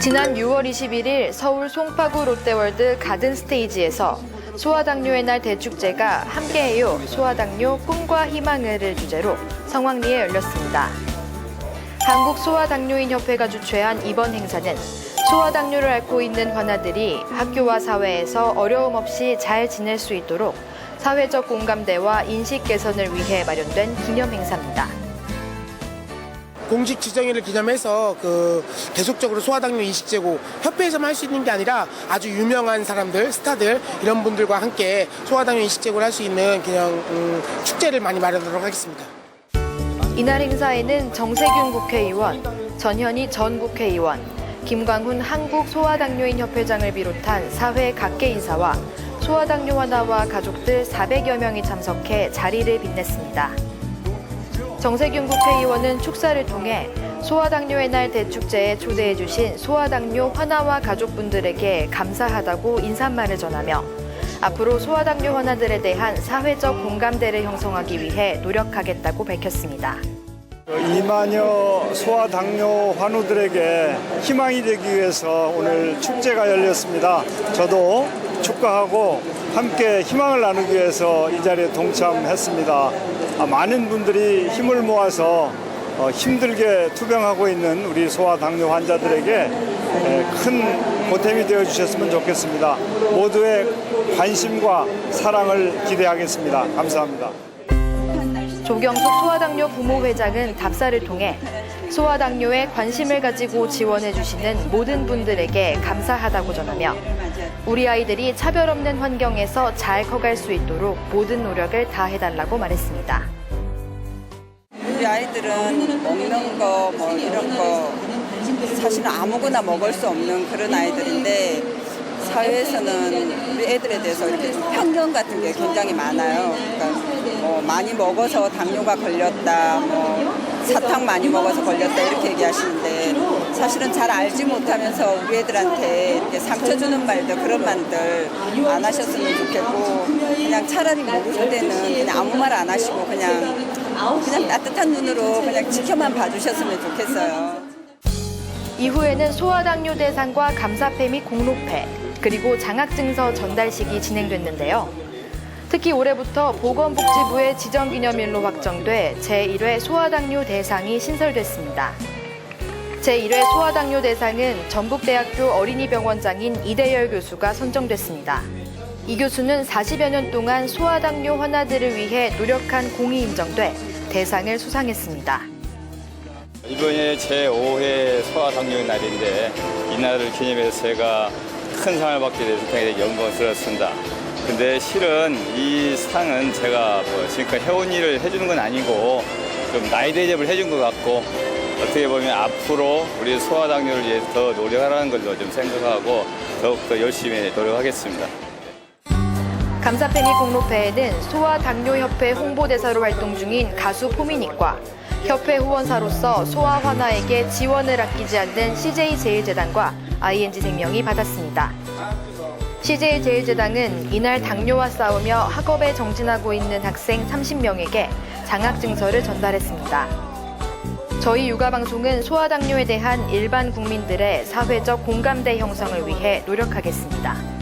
지난 6월 21일 서울 송파구 롯데월드 가든 스테이지에서 소아당뇨의 날 대축제가 함께해요 소아당뇨 꿈과 희망을을 주제로 성황리에 열렸습니다. 한국 소아당뇨인 협회가 주최한 이번 행사는 소아당뇨를 앓고 있는 환아들이 학교와 사회에서 어려움 없이 잘 지낼 수 있도록 사회적 공감대와 인식 개선을 위해 마련된 기념 행사입니다. 공식 지정일을 기념해서 그 계속적으로 소아당뇨 인식 제고 협회에서만 할 수 있는 게 아니라 아주 유명한 사람들 스타들 이런 분들과 함께 소아당뇨 인식 제고를 할 수 있는 그냥 음, 축제를 많이 마련하도록 하겠습니다. 이날 행사에는 정세균 국회의원, 전현희 전 국회의원, 김광훈 한국소아당뇨인 협회장을 비롯한 사회 각계 인사와 소아당뇨 환아와 가족들 400여 명이 참석해 자리를 빛냈습니다. 정세균 국회의원은 축사를 통해 소아당뇨의 날 대축제에 초대해 주신 소아당뇨 환아와 가족분들에게 감사하다고 인사말을 전하며 앞으로 소아당뇨 환아들에 대한 사회적 공감대를 형성하기 위해 노력하겠다고 밝혔습니다. 이만여 소아당뇨 환우들에게 희망이 되기 위해서 오늘 축제가 열렸습니다. 저도 축하하고 함께 희망을 나누기 위해서 이 자리에 동참했습니다. 아, 많은 분들이 힘을 모아서 어, 힘들게 투병하고 있는 우리 소아당뇨 환자들에게 에, 큰 보탬이 되어 주셨으면 좋겠습니다. 모두의 관심과 사랑을 기대하겠습니다. 감사합니다. 조경숙 소아당뇨 부모회장은 답사를 통해 소아당뇨에 관심을 가지고 지원해 주시는 모든 분들에게 감사하다고 전하며 우리 아이들이 차별 없는 환경에서 잘 커갈 수 있도록 모든 노력을 다해달라고 말했습니다. 우리 아이들은 먹는 거 뭐 이런 거 사실은 아무거나 먹을 수 없는 그런 아이들인데 사회에서는 우리 애들에 대해서 이렇게 좀 편견 같은 게 굉장히 많아요. 그러니까 뭐 많이 먹어서 당뇨가 걸렸다, 뭐 사탕 많이 먹어서 걸렸다 이렇게 얘기하시는데 사실은 잘 알지 못하면서 우리 애들한테 이렇게 상처 주는 말들 그런 말들 안 하셨으면 좋겠고 그냥 차라리 모를 때는 그냥 아무 말 안 하시고 그냥 그냥 따뜻한 눈으로 그냥 지켜만 봐주셨으면 좋겠어요. 이후에는 소아당뇨 대상과 감사패 및 공로패 그리고 장학증서 전달식이 진행됐는데요. 특히 올해부터 보건복지부의 지정기념일로 확정돼 제1회 소아당뇨 대상이 신설됐습니다. 제1회 소아당뇨 대상은 전북대학교 어린이병원장인 이대열 교수가 선정됐습니다. 이 교수는 40여 년 동안 소아당뇨 환아들을 위해 노력한 공이 인정돼 대상을 수상했습니다. 이번에 제5회 소아당뇨의 날인데 이 날을 기념해서 제가 큰 상을 받게 돼서 굉장히 영광스럽습니다. 근데 실은 이 상은 제가 뭐 지금까지 해온 일을 해주는 건 아니고 좀 나이 대접을 해준 것 같고 어떻게 보면 앞으로 우리 소아당뇨를 위해서 더 노력하라는 걸로 좀 생각하고 더욱더 열심히 노력하겠습니다. 감사패 및 공로패에는 소아당뇨협회 홍보대사로 활동 중인 가수 포미닛과 협회 후원사로서 소아 환아에게 지원을 아끼지 않는 CJ제일재단과 ING생명이 받았습니다. CJ제일재단은 이날 당뇨와 싸우며 학업에 정진하고 있는 학생 30명에게 장학증서를 전달했습니다. 저희 육아방송은 소아당뇨에 대한 일반 국민들의 사회적 공감대 형성을 위해 노력하겠습니다.